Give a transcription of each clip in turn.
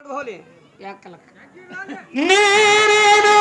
बोले क्या कलक। मेरे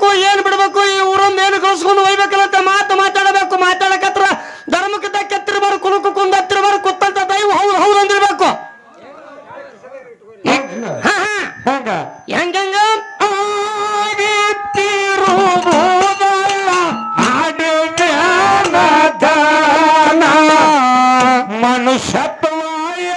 ಬಿಡ್ಬೇಕು ಏನ್ ಬಿಡ್ಬೇಕು ಈ ಊರೊಂದು ಏನು ಕಳಿಸ್ಕೊಂಡು ಅಂತ ಮಾತು ಮಾತಾಡಬೇಕು ಮಾತಾಡಕತ್ರ ಧರ್ಮಕ್ಕೆ ತಕ್ಕೆತ್ತಿರ್ಬಾರ ಕುಲುಕು ಕುಂದತ್ತಿರ್ಬಾರ ಕುತ್ತಂತ ದೈವ ಹೌದು ಹೌದು ಅಂದಿರ್ಬೇಕು. ಹೆಂಗ? ಮನುಷ್ಯತ್ವಾಯ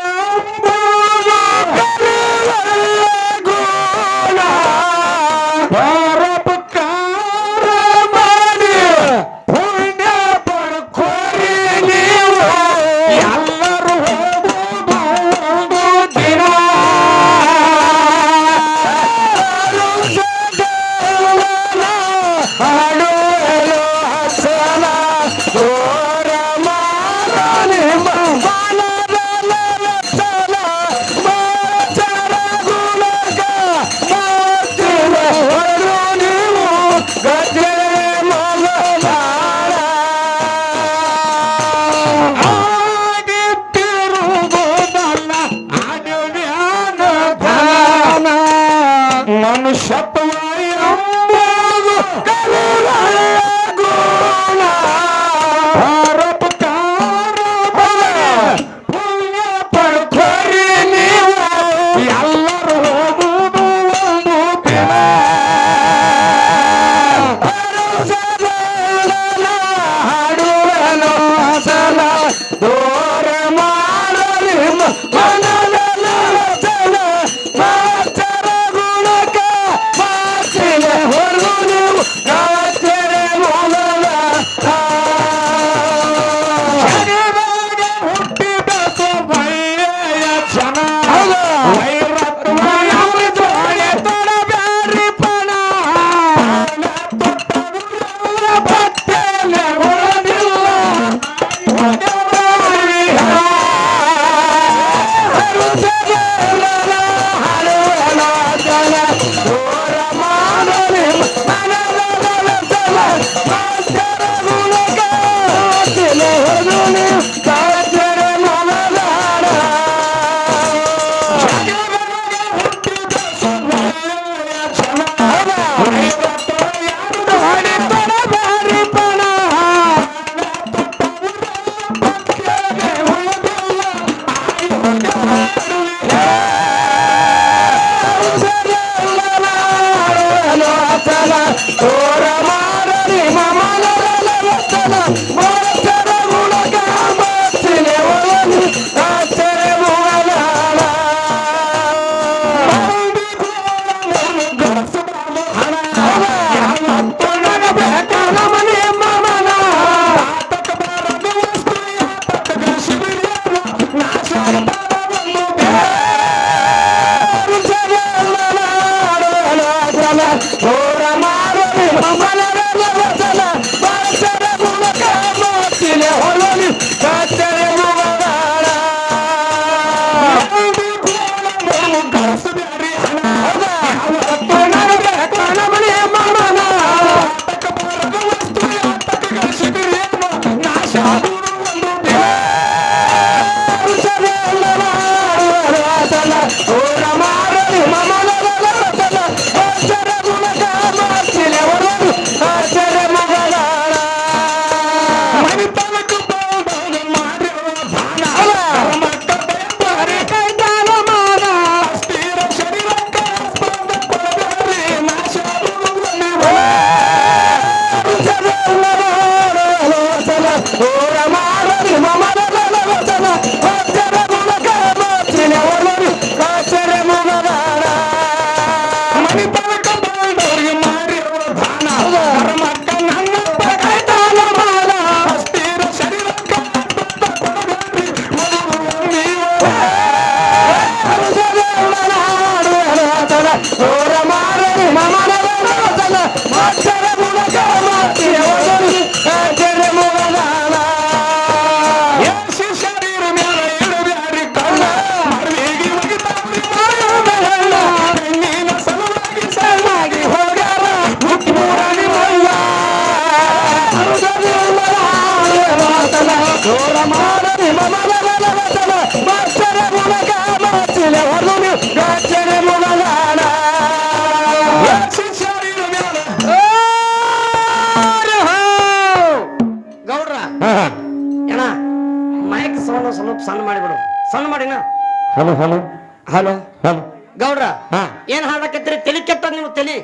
ಮನುಷ್ಯತ್ವ ಎಂಬುದು ಕರುಣ ಗುಣ ಹಲೋ ಹಲೋ. ಹಲೋ. ಹಲೋ. ಗೌಡ್ರ ಹಾ. ಏನ್ ಹಾಡಕತ್ತೀರಿ ತಲೆ ಕೆತ್ತ ನೀವು ತಲೆ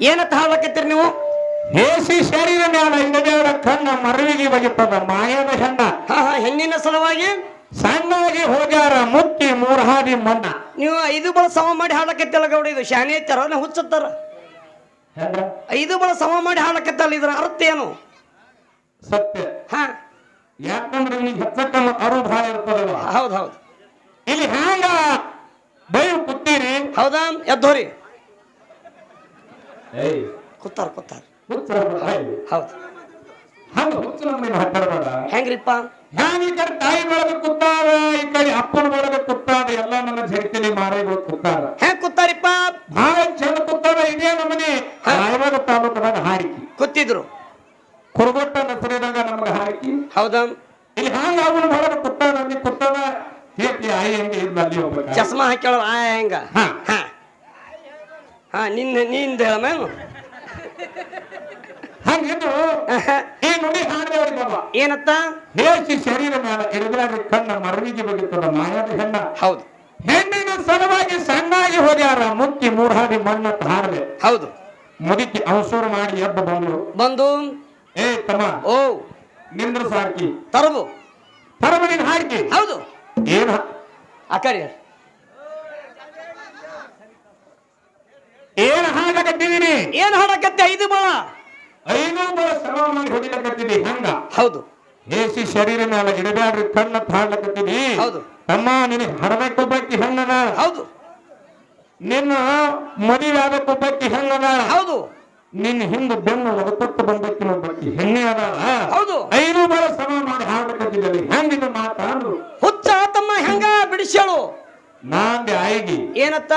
ಏನತ್ತ ಹಾಡಕತ್ತೀರಿ ನೀವು? ಏಸಿ ಶರೀರ ಮ್ಯಾಲ ಇಲ್ಲದೇವರ ಕಣ್ಣ ಮರವಿಗೆ ಬಗೆತದ ಮಾಯದ ಹೆಣ್ಣ. ಹಾ ಹಾ ಹೆಣ್ಣಿನ ಸಲುವಾಗಿ? ಸಣ್ಣಾಗಿ ಹೋಗ್ಯಾರ ಮುತ್ತಿ ಮೂರ್ ಹಾದಿ ಮಣ್ಣ. ನೀವು ಐದು ಬಳ ಸಮ ಮಾಡಿ ಹಾಡಕತ್ತಲ್ಲ ಗೌಡ ಇದು ಶಾನೆ ತರ ಹುಚ್ಚತ್ತಾರ? ಐದು ಬಳ ಸಮ ಮಾಡಿ ಹಾಡಕತ್ತಲ್ಲ ಇದ್ರ ಅರ್ಥ ಏನು? ಸತ್ಯ. ಹಾ. ಯಾಕಂದ್ರೆ ನೀವು ಹೆಚ್ಚಕ್ಕಲ್ಲ ಅರು ಭಾಳ ಇರ್ತದಲ್ಲ ಹೌದು. ಇಲ್ಲಿ ಹ್ಯಾಂಗ ಬೈ ಕೂತೀರಿ ಹೌದಾ? ಎದ್ದೋರಿ ಏಯ್. ಕೂತಾರ ಕೂತಾರ. ಹೌದು. ಹಂಗ ಹೆಂಗ್ರಿಪ್ಪ? ನಾನು ಈ ಕಡೆ ತಾಯಿ ಬಳಗ ಕೂತಾರ ಈ ಕಡೆ ಅಪ್ಪನ ಬಳಗ ಕೂತಾರ ಎಲ್ಲ ನನ್ನ ಜಗತ್ತಿನ ಮಾರೇಗಳು ಕೂತಾರ. ಹೆಂಗ್ ಕೂತಾರಿಪ್ಪ? ಭಾಳ ಚಂದ ಕೂತಾರ ಇದೇ ನಮ್ಮನೆ. ರಾಯಬಾಗ ತಾಲೂಕದಾಗ ಹಾರಿಕಿ. ಕೂತಿದ್ರು. ಕುರುಗೊಟ್ಟ ನಸರಿದಾಗ ನಮ್ಗೆ ಹಾರಿಕಿ. ಹೌದಾ? ಇಲ್ಲಿ ಹ್ಯಾಂಗ ಅವನು ಬಳಗ ಕೂತಾರ ಅಲ್ಲಿ ಕೂತಾರ ಹೇತಿ ಆಯಿ ಹಂಗೆ ಇದ್ದ ಅಲ್ಲಿ ಹೋಗ್ಬೇಕು? ಚಸ್ಮಾ ಹಾಕ್ಯಾಳ ಆ ಹೆಂಗ? ಹಾ. ಹಾ. ಹಾ ನಿನ್ನ ನಿಂದ ಹೇಳಮೇನು ಹಂಗಿದ್ರು ಈ ನುಡಿ ಹಾಡಿದವ್ರಿಗೆ ಬಾಬಾ ಏನತ್ತ? ದೇಶಿ ಶರೀರ ಮೇಲೆ ಎಡಗಲಾಗಿ ಕಣ್ಣ ಮರವಿಗೆ ಬಗೆತದ ಮಾಯಾದ ಹೆಣ್ಣ. ಹೌದು. ಹೆಣ್ಣಿನ ಸಲುವಾಗಿ ಸಣ್ಣಾಗಿ ಹೋದ್ಯಾರ ಮುಟ್ಟಿ ಮೂರ್ಹಾಡಿ ಮಣ್ಣತ್ತ ಹಾರದೆ ಹೌದು. ಮುದುಕಿ ಅವಸೂರು ಮಾಡಿ ಎಬ್ಬ ಬಂದು ಬಂದು? ಏ ತಮ್ಮ ಓ. ನಿಂದ್ರ ಸಾಕಿ ತರಬು. ತರಮನಿನ ಹಾಕಿ ಹೌದು. ಏನ? ಅಕರಿ ಏನ್ ಹಾಡಕತ್ತಿದೀನಿ? ಏನ್ ಹಾಡಕತ್ತೆ ಐದು ಬಳ? ಐದು ಬಳ ಶ್ರಮ ಮಾಡಿ ಹಂಗ? ಹೌದು. ಏಸಿ ಶರೀರ ಮೇಲೆ ಇಡಬ್ಯಾಡ್ರಿ ಕಣ್ಣ ಹಾಡ್ಲಕತ್ತೀನಿ ಹೌದು. ತಮ್ಮ ನಿನಗೆ ಬಟ್ಟಿ ಹೆಣ್ಣದ? ಹೌದು. ನಿನ್ನ ಮದುವೆ ಆಗಕ್ಕೊಬ್ಬಕ್ಕಿ ಹೆಣ್ಣದ? ಹೌದು. ನಿನ್ನ ಹಿಂದೆ ಬೆನ್ನು ಒತ್ತು ಬಂದಕ್ಕಿನ ಒಬ್ಬಕ್ಕಿ ಹೆಣ್ಣೆ ಅದ? ಹೌದು. ಐದು ಬಳ ಶ್ರಮ ಮಾಡಿ ಹಾಡ್ಲಕತ್ತಿದ್ದಲ್ಲಿ ಹೆಂಗಿದ ಮಾತಾಡು ಹುಚ್ಚ ತಮ್ಮ ಹೆಂಗ ಬಿಡಿಸ್ಯಾಳು ನಾಂದೆ ಐಡಿ. ಏನತ್ತ?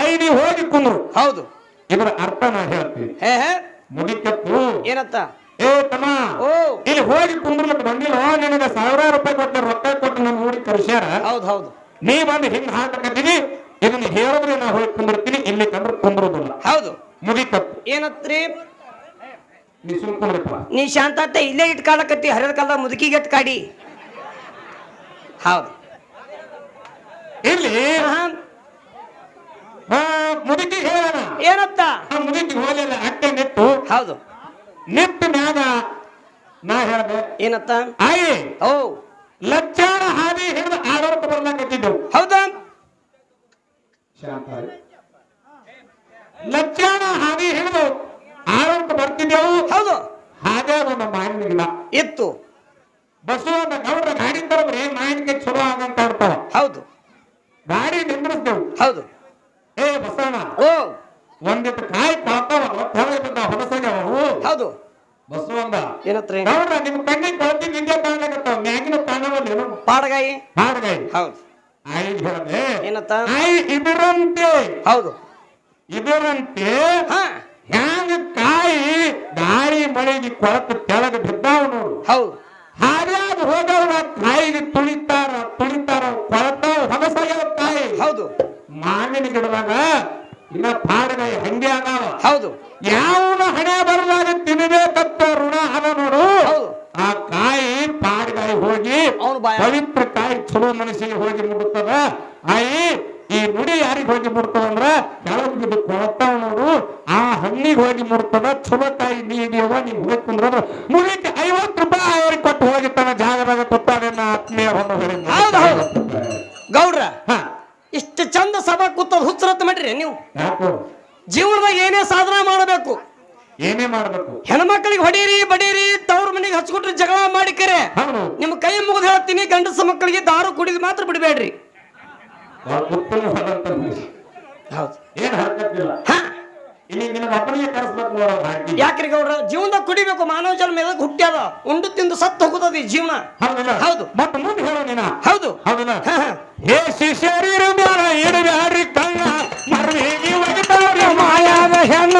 ಐಡಿ ಹೋಗಿ ಕುಂದ್ರು. ಹೌದು. ಇವರ ಅರ್ಥ ನಾ ಹೇಳ್ತೀನಿ. ಹೇ ಹೇ. ಮುಗಿಕತ್ತು ಏನತ್ತ? ಏ ತಮ್ಮ. ಓ. ಇಲ್ಲಿ ಹೋಗಿ ಕುಂದ್ರಲಿಕ್ಕೆ ಬಂದಿಲ್ಲ. ನಿನಗೆ ಸಾವಿರಾರು ರೂಪಾಯಿ ಕೊಟ್ಟ ರೊಕ್ಕ ಕೊಟ್ಟು ನನ್ನ ನೋಡಿ ಕರ್ಸ್ಯಾರ ಹೌದು ಹೌದು. ನೀ ಬಂದು ಹಿಂಗ್ ಹಾಕಕತ್ತೀನಿ ಇದನ್ನ ಹೇಳಿದ್ರೆ ನಾ ಹೋಗಿ ಕುಂದಿರ್ತೀನಿ. ಇಲ್ಲಿ ಕಂಡ್ರೆ ಕುಂದ್ರೋದಿಲ್ಲ. ಹೌದು. ಮುಗಿತಪ್ಪು. ಏನತ್ರಿ? ನೀ ಸುಮ್ ಕುಂದ್ರಪ್ಪ. ನೀ ಶಾಂತ ಇಲ್ಲೇ ಇಟ್ ಕಾಲಕತ್ತಿ ಹರಿದ ಕಾಲದ ಮುದುಕಿಗೆ ಕಾಡಿ ಹೌದು. ಇಲ್ಲಿ ಮುದುಕಿ ಹೇಳ ಏನತ್ತ ಮುದುಕಿ ಹೋಲಿಲ್ಲ ಅಟ್ಟೆ ನೆಟ್ಟು. ಹೌದು. ನೆಟ್ಟು ಮ್ಯಾಗ ನಾ ಹೇಳ್ದೆ. ಏನತ್ತ ಆಯಿ. ಓ. ಲಕ್ಷಾಣ ಹಾದಿ ಹಿಡಿದು ಆಡೋರ್ಕ ಬರ್ಲಾಕತ್ತಿದ್ದೆವು ಹೌದಾ ಶಾಂತ ಲಕ್ಷಾಣ ಹಾದಿ ಹಿಡಿದು ಆಡೋರ್ಕ ಬರ್ತಿದ್ದೆವು ಹೌದು ಹಾಗೆ ಒಂದು ಮಾವಿನ ಇತ್ತು ಬಸವಣ್ಣ ಗೌಡ್ರ ಗಾಡಿ ತರಬ್ರಿ ಮಾವಿನಕಾಯಿ ಚಲೋ ಆಗಂತ ಇರ್ತಾವ ಹೌದು ಗಾಡಿ ನಿಂದ್ರಿಸ್ತೇವು ಹೌದು ಏ ಬಸವಣ್ಣ ಓ ಒಂದಿಟ್ಟು ಕಾಯಿ ಕಾತಾವ ಹೊಳೆ ಬಿದ್ದ ಹೊಲಸಾಗ್ಯಾವ ಅವು. ಹೌದು ಬಸವಣ್ಣ ಏನತ್ರಿ? ಗೌಡ್ರ ನಿಮ್ ಕಣ್ಣಿಗೆ ಕೊಳತಿ ನಿಂದೆ ಕಾಣ್ಲಾಕತ್ತಾವ ಮ್ಯಾಗಿನ ಕಾಣವಲ್ಲೇನು ಪಾಡಗಾಯಿ? ಹಾಡ್ಗಾಯಿ ಹೌದು. ಆಯಿ ಹೇಳ್ದೆ ಏನತ್ತ? ಆಯಿ ಇದರಂತೆ. ಹೌದು. ಇದರಂತೆ ಹ್ಯಾಂಗ ಕಾಯಿ ಗಾಳಿ ಮಳೆಗೆ ಕೊಳತು ಕೆಳಗೆ ಬಿದ್ದಾವ ನೋಡು. ಹೌದು. ಹಾರ್ಯಾದ ಹೋದವ್ರ ಕಾಯಿಗೆ ತುಳಿತಾರ ತುಳಿತಾರ ಕೊಳತಾವ ಹೊಲಸಾಗ್ಯಾವ ಕಾಯಿ. ಹೌದು. ಮಾವಿನ ಗಿಡದಾಗ ಇನ್ನ ಪಾಡಗಾಯಿ ಹಂಗೆ ಅದಾವ? ಹೌದು. ಯಾವನ ಹಣೆ ಬರದಾಗ ತಿನ್ನಬೇಕಂತ ಋಣ ಅದ ನೋಡು. ಆ ಕಾಯಿ ಪಾಡಗಾಯಿ ಹೋಗಿ ಪವಿತ್ರ ಕಾಯಿ ಚಲೋ ಮನಸ್ಸಿಗೆ ಹೋಗಿ ಮುಡುತ್ತದ ಆಯಿ ಈ ನುಡಿ ಯಾರಿಗೆ ಹೋಗಿ ಮುಡ್ತದ ಅಂದ್ರ ಬಿದ್ದು ಕೊಳತಾವ ನೋಡು. ಆ ಹಣ್ಣಿಗೆ ಹೋಗಿ ಮುಡ್ತದ ಚಲೋ ಕಾಯಿ ನೀಡಿಯವ ನೀವ್ ಹೋಗಿ ಕುಂದ್ರ ಮುಗಿಕ್ಕೆ ಐವತ್ತು ರೂಪಾಯಿ ಅವ್ರಿಗೆ ಕೊಟ್ಟು ಹೋಗಿ ತನ್ನ ಜಾಗದಾಗ ಕೊಟ್ಟಾರೆ ನಾ ಆತ್ಮೀಯ ಹೊಂದ ಹೌದು, ಹೌದು. ಗೌಡ್ರ ಹಾ. ಇಷ್ಟು ಚಂದ ಸಭಾ ಕೂತ ಹುಚ್ಚರತ್ ಮಾಡ್ರಿ ನೀವು. ಯಾಕೋ? ಜೀವನದಾಗ ಏನೇ ಸಾಧನ ಮಾಡಬೇಕು. ಏನೇ ಮಾಡ್ಬೇಕು? ಹೆಣ್ಮಕ್ಳಿಗೆ ಹೊಡೀರಿ ಬಡೀರಿ ತವ್ರ ಮನೆಗೆ ಹಚ್ಕೊಟ್ರಿ ಜಗಳ ಮಾಡಿ ಕರೆ. ಹೌದು. ನಿಮ್ಮ ಕೈ ಮುಗಿದು ಹೇಳ್ತೀನಿ ಗಂಡಸ ಮಕ್ಕಳಿಗೆ ದಾರು ಕುಡಿದು ಮಾತ್ರ ಬಿಡಬೇಡ್ರಿ. ಮನುಷ್ಯ. ಹೌದು. ಏನ್ ಹರಕತ್ತಿಲ್ಲ. ಹಾ. ಇಲ್ಲಿ ನಿನ್ನ ಒಬ್ಬನಿಗೆ ಕರೆಸ್ಬೇಕು ನೋಡೋ ಹಾಕಿ ಯಾಕ್ರಿ ಗೌಡ್ರ? ಜೀವನದಾಗ ಕುಡಿಬೇಕು ಮಾನವ ಜನ್ಮ ಎದಕ್ ಹುಟ್ಟ್ಯಾದ ಉಂಡು ತಿಂದು ಸತ್ತು ಹೋಗುತ್ತದೆ ಈ ಜೀವನ? ಹೌದಲ್ಲ? ಹೌದು. ಮತ್ತೆ ಮುಂದೆ ಹೇಳೋ ನೀನ. ಹೌದು. ಹೌದಲ್ಲ? ಹಾ, ಹಾ. ಏ ಶಿಷ್ಯರಿರು ಬ್ಯಾಡ ಇಡಬ್ಯಾಡ್ರಿ ಕಣ್ಣ ಮರ್ವಿಗೆ ಒಗತಾವ್ರಿ ಮಾಯಾದ ಹೆಣ್ಣ.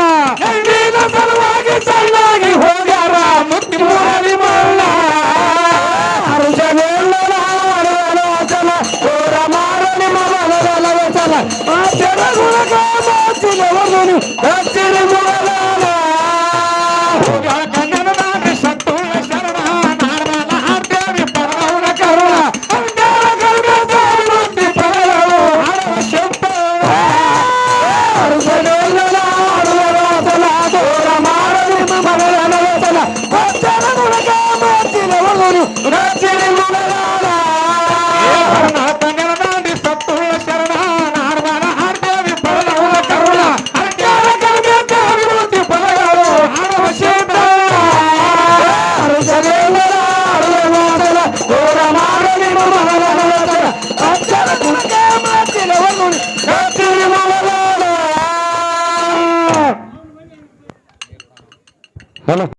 ¡Vamos!